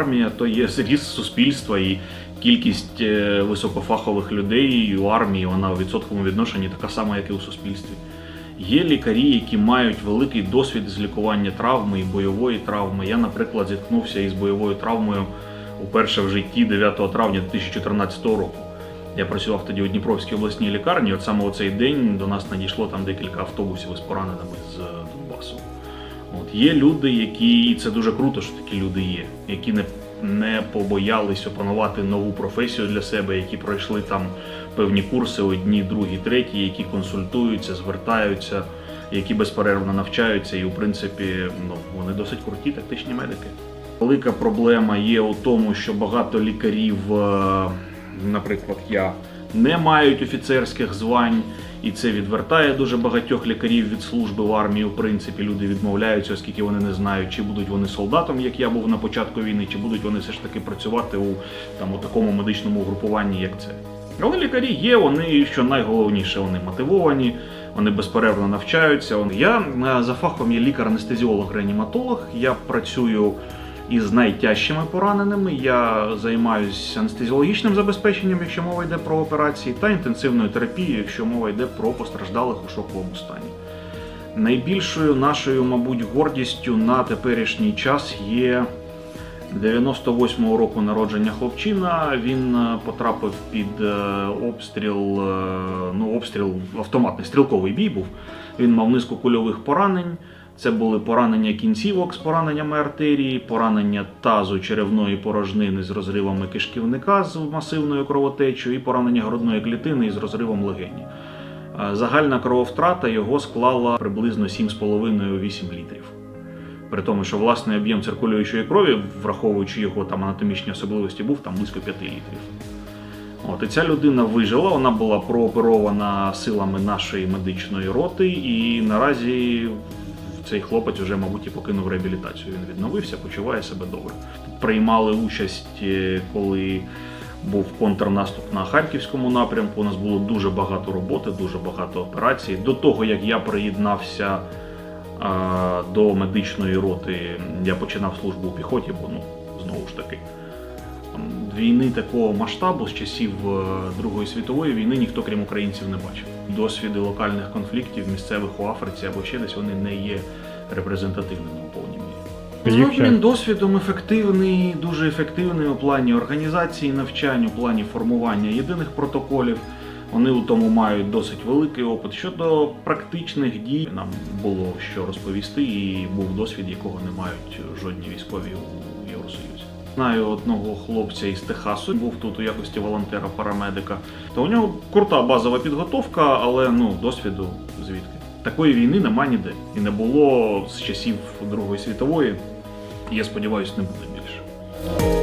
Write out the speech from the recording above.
армія то є зріст суспільства і кількість е, високофахових людей у армії вона у відсотковому відношенні така сама, як і у суспільстві. Є лікарі, які мають великий досвід з лікування травми і бойової травми. Я, наприклад, зіткнувся із бойовою травмою уперше в житті 9 травня 2014 року. Я працював тоді у Дніпровській обласній лікарні. От саме у цей день до нас надійшло там декілька автобусів із пораненими з Донбасу. От є люди, які і це дуже круто, що такі люди є, які не, не побоялись опанувати нову професію для себе, які пройшли там певні курси одні, другі, треті, які консультуються, звертаються, які безперервно навчаються, і в принципі ну, вони досить круті тактичні медики. Велика проблема є у тому, що багато лікарів, е, наприклад, я, не мають офіцерських звань, і це відвертає дуже багатьох лікарів від служби в армії. В принципі, люди відмовляються, оскільки вони не знають, чи будуть вони солдатом, як я був на початку війни, чи будуть вони все ж таки працювати у там у такому медичному групуванні, як це. Але лікарі є, вони що найголовніше, вони мотивовані, вони безперервно навчаються. Я е, за фахом є лікар-анестезіолог-реаніматолог. Я працюю із найтяжчими пораненими. Я займаюся анестезіологічним забезпеченням, якщо мова йде про операції, та інтенсивною терапією, якщо мова йде про постраждалих у шоковому стані. Найбільшою нашою, мабуть, гордістю на теперішній час є 98-го року народження хлопчина. Він е, потрапив під е, обстріл, е, ну обстріл автоматний стрілковий бій був. Він мав низку кульових поранень. Це були поранення кінцівок з пораненнями артерії, поранення тазу черевної порожнини з розривами кишківника з масивною кровотечею і поранення грудної клітини із розривом легені. Е, Загальна крововтрата його склала приблизно 7,5-8 літрів. При тому, що власний об'єм циркулюючої крові, враховуючи його там анатомічні особливості, був там близько 5 літрів. От, і ця людина вижила, вона була прооперована силами нашої медичної роти, і наразі цей хлопець вже, мабуть, і покинув реабілітацію. Він відновився, почуває себе добре. Приймали участь, е, коли був контрнаступ на харківському напрямку. У нас було дуже багато роботи, дуже багато операцій. До того як я приєднався е, до медичної роти, я починав службу у піхоті, бо ну знову ж таки. Там, Війни такого масштабу з часів е, Другої світової війни ніхто, крім українців, не бачив. Досвіди локальних конфліктів місцевих у Африці або ще десь вони не є репрезентативними у повній мірі. Обмін досвідом ефективний, дуже ефективний у плані організації навчань, у плані формування єдиних протоколів. Вони у тому мають досить великий опит. Щодо практичних дій, нам було що розповісти, і був досвід, якого не мають жодні військові у. Знаю одного хлопця із Техасу, був тут у якості волонтера-парамедика. То у нього крута базова підготовка, але ну досвіду звідки. Такої війни нема ніде. І не було з часів Другої світової. Я сподіваюся, не буде більше.